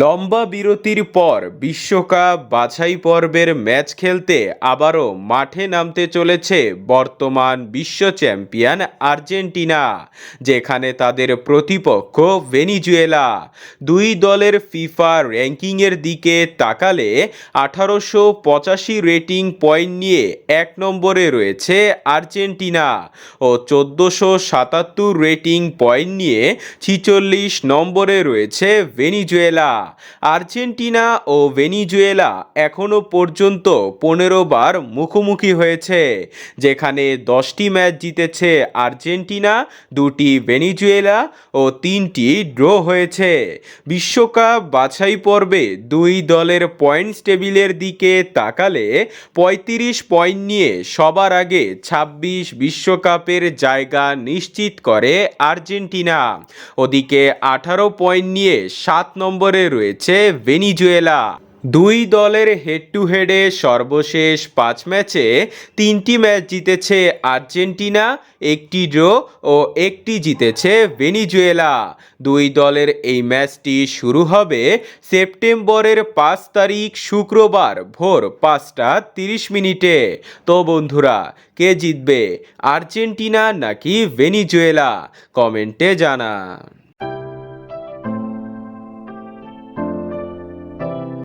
লম্বা বিরতির পর বিশ্বকাপ বাছাই পর্বের ম্যাচ খেলতে আবারও মাঠে নামতে চলেছে বর্তমান বিশ্ব চ্যাম্পিয়ন আর্জেন্টিনা, যেখানে তাদের প্রতিপক্ষ ভেনিজুয়েলা। দুই দলের ফিফা র্যাঙ্কিংয়ের দিকে তাকালে আঠারোশো পঁচাশি রেটিং পয়েন্ট নিয়ে এক নম্বরে রয়েছে আর্জেন্টিনা ও চোদ্দোশো সাতাত্তর রেটিং পয়েন্ট নিয়ে ছিচল্লিশ নম্বরে রয়েছে ভেনিজুয়েলা। আর্জেন্টিনা ও ভেনিজুয়েলা এখনও পর্যন্ত পনেরো বার মুখোমুখি হয়েছে, যেখানে দশটি ম্যাচ জিতেছে আর্জেন্টিনা, দুটি ভেনিজুয়েলা ও তিনটি ড্র হয়েছে। বিশ্বকাপ বাছাই পর্বে দুই দলের পয়েন্টস টেবিলের দিকে তাকালে পঁয়ত্রিশ পয়েন্ট নিয়ে সবার আগে ছাব্বিশ বিশ্বকাপের জায়গা নিশ্চিত করে আর্জেন্টিনা। ওদিকে আঠারো পয়েন্ট নিয়ে সাত নম্বরে রয়েছে ভেনিজুয়েলা। দুই দলের হেড টু হেডে সর্বশেষ পাঁচ ম্যাচে তিনটি ম্যাচ জিতেছে আর্জেন্টিনা, একটি ড্র ও একটি জিতেছে ভেনিজুয়েলা। দুই দলের এই ম্যাচটি শুরু হবে সেপ্টেম্বরের পাঁচ তারিখ শুক্রবার ভোর পাঁচটা তিরিশ মিনিটে। তো বন্ধুরা, কে জিতবে, আর্জেন্টিনা নাকি ভেনিজুয়েলা? কমেন্টে জানান।